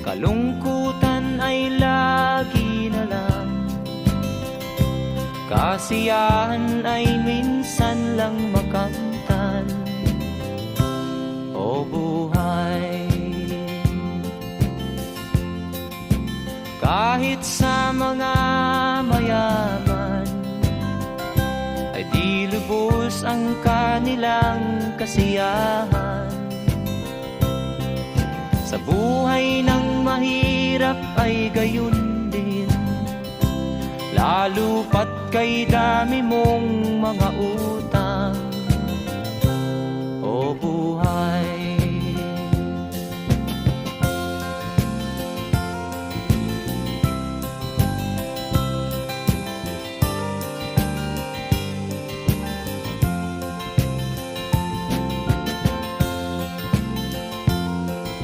Kalungkutan ay lagi na lang. Kasiyahan ay minsan lang makamtan O buhay. Kahit sa mga mayaman Ay di lubos ang kanilang kasiyahan. Sa buhay ng mahirap ay gayon din. Lalo pat kay dami mong